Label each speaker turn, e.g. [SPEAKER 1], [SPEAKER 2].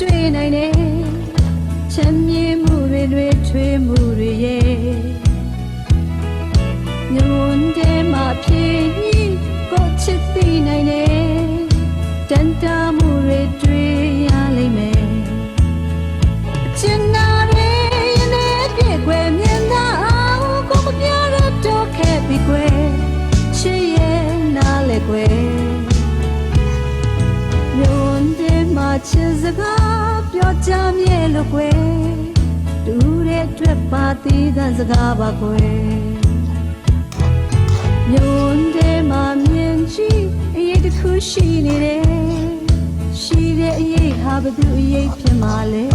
[SPEAKER 1] တွေ့နိုင်တယ်ချမ်းမြေ့မှုတွေတွေထွေးမှုတွေရဲ့ညွန်တဲ့မှာဖြစ်ရင်ကိုချစ်သိနိုင်တယ်တန်တာမှုတွေတွေ့ရလိမ့်မယ်ချင်နာတွေရင်ထဲပြည့်ွယ်မြင်သာအောင်ကိုမပြရတော့ခဲ့ပြီကွယ်ချစ်ရဲ့နားလေကွယ် ချစ်စကားပြောကြမြဲလို့ကွယ်တူတဲ့အတွက်ပါသေးတဲ့စကားပါကွယ်ညွန်တဲ့မှာမြင်ကြည့်အရေးတစ်ခုရှိနေတယ်ရှိတဲ့အရေးဟာဘယ်သူအရေးဖြစ်မှာလဲ